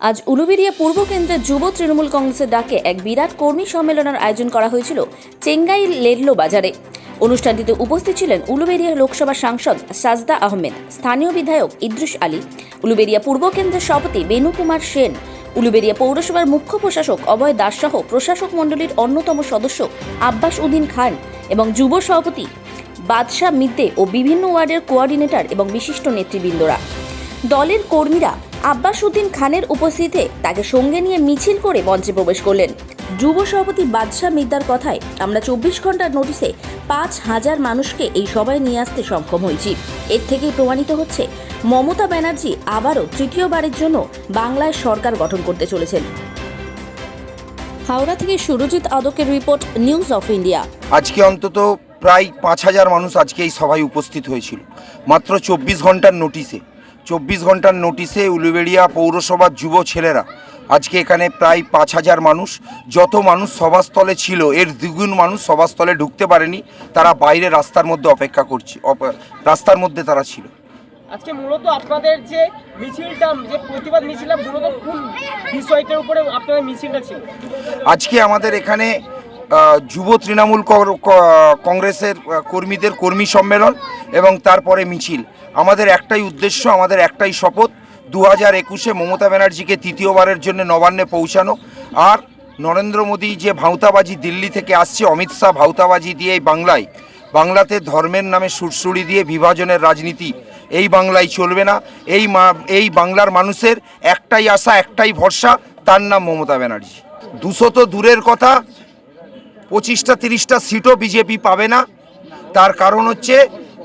আজ উলুবেড়িয়া পূর্ব কেন্দ্রের যুব তৃণমূল কংগ্রেসের ডাকে এক বিরাট কর্মী সম্মেলনের আয়োজন করা হয়েছিল চেঙ্গাই লেডলো বাজারে। অনুষ্ঠানটিতে উপস্থিত ছিলেন উলুবেড়িয়া লোকসভা সাংসদ সাজদা আহমেদ, স্থানীয় বিধায়ক ইদ্রিস আলী উলুবেড়িয়া পূর্ব কেন্দ্রের সভাপতি বেনু কুমার সেন উলুবেড়িয়া পৌরসভার মুখ্য প্রশাসক অভয় দাস সহ প্রশাসক মণ্ডলীর অন্যতম সদস্য আব্বাস উদ্দিন খান এবং যুব সভাপতি বাদশাহ মিদ্দে ও বিভিন্ন ওয়ার্ডের কোঅর্ডিনেটর এবং বিশিষ্ট নেতৃবৃন্দরা। দলের কর্মীরা আব্বাস উদ্দিন খানের উপস্থিতিতে তাকে সঙ্গে নিয়ে মিছিল করে মঞ্চে প্রবেশ করলেন। যুব সভাপতি বাদশাহ মিদ্দার কথায়, আমরা চব্বিশ ঘণ্টার নোটিশে পাঁচ হাজার মানুষকে এই সভায় নিয়ে আসতে সক্ষম হয়েছি। এর থেকেই প্রমাণিত হচ্ছে, মমতা ব্যানার্জি আবারও তৃতীয়বারের জন্য বাংলায় সরকার গঠন করতে চলেছেন। হাওড়া থেকে সুরজিৎ আদকের রিপোর্ট, নিউজ অফ ইন্ডিয়া। আজকে অন্তত প্রায় পাঁচ হাজার মানুষ আজকে এই সভায় উপস্থিত হয়েছিল। মাত্র চব্বিশ ঘণ্টার নোটিশে চব্বিশ ঘণ্টার নোটিশে উলুবেড়িয়া পৌরসভার যুব ছেলেরা আজকে এখানে প্রায় পাঁচ হাজার মানুষ যত মানুষ সভাস্থলে ছিল এর দ্বিগুণ মানুষ সভাস্থলে ঢুকতে পারেনি তারা বাইরে রাস্তার মধ্যে অপেক্ষা করছে রাস্তার মধ্যে তারা ছিল। আজকে মূলত আপনাদের যে মিছিলটা যে প্রতিবাদ মিছিলটা মূলত কোন বিষয়টার উপরে আপনাদের মিছিলটা ছিল? আজকে আমাদের এখানে যুব তৃণমূল কংগ্রেসের কর্মীদের কর্মী সম্মেলন এবং তারপরে মিছিল। আমাদের একটাই উদ্দেশ্য, আমাদের একটাই শপথ দু হাজার একুশে মমতা ব্যানার্জিকে তৃতীয়বারের জন্য নবান্নে পৌঁছানো। আর নরেন্দ্র মোদী যে ভাঁওতাবাজি দিল্লি থেকে আসছে, অমিত শাহ ভাঁওতাবাজি দিয়ে এই বাংলায়, বাংলাতে ধর্মের নামে সুরসুরি দিয়ে বিভাজনের রাজনীতি, এই বাংলায় চলবে না। এই এই বাংলার মানুষের একটাই আশা, একটাই ভরসা, তার নাম মমতা ব্যানার্জি। দুশো তো দূরের কথা পঁচিশটা, তিরিশটা সিটও বিজেপি পাবে না। তার কারণ হচ্ছে,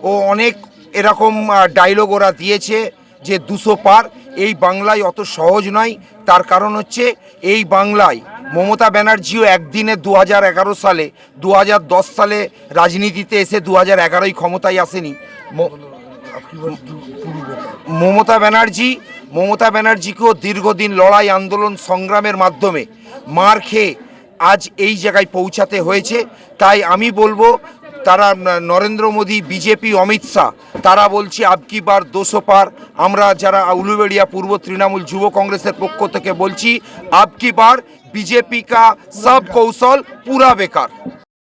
ও অনেক এরকম ডায়লগ ওরা দিয়েছে যে দুশো পার। এই বাংলায় অত সহজ নয়। তার কারণ হচ্ছে, এই বাংলায় মমতা ব্যানার্জিও একদিনে দু হাজার এগারো সালে দু হাজার দশ সালে রাজনীতিতে এসে দু হাজার এগারোই ক্ষমতায় আসেনি। মমতা ব্যানার্জি, মমতা ব্যানার্জিকেও দীর্ঘদিন লড়াই, আন্দোলন, সংগ্রামের মাধ্যমে মার খেয়ে আজ এই জায়গায় পৌঁছাতে হয়েছে। তাই আমি বলব, তারা নরেন্দ্র মোদী, বিজেপি, অমিত শাহ, তারা বলছে আবকি বার দোষো পার। আমরা যারা উলুবেড়িয়া পূর্ব তৃণমূল যুব কংগ্রেসের পক্ষ থেকে বলছি আবকি বার বিজেপি কা সব কৌশল পুরা বেকার।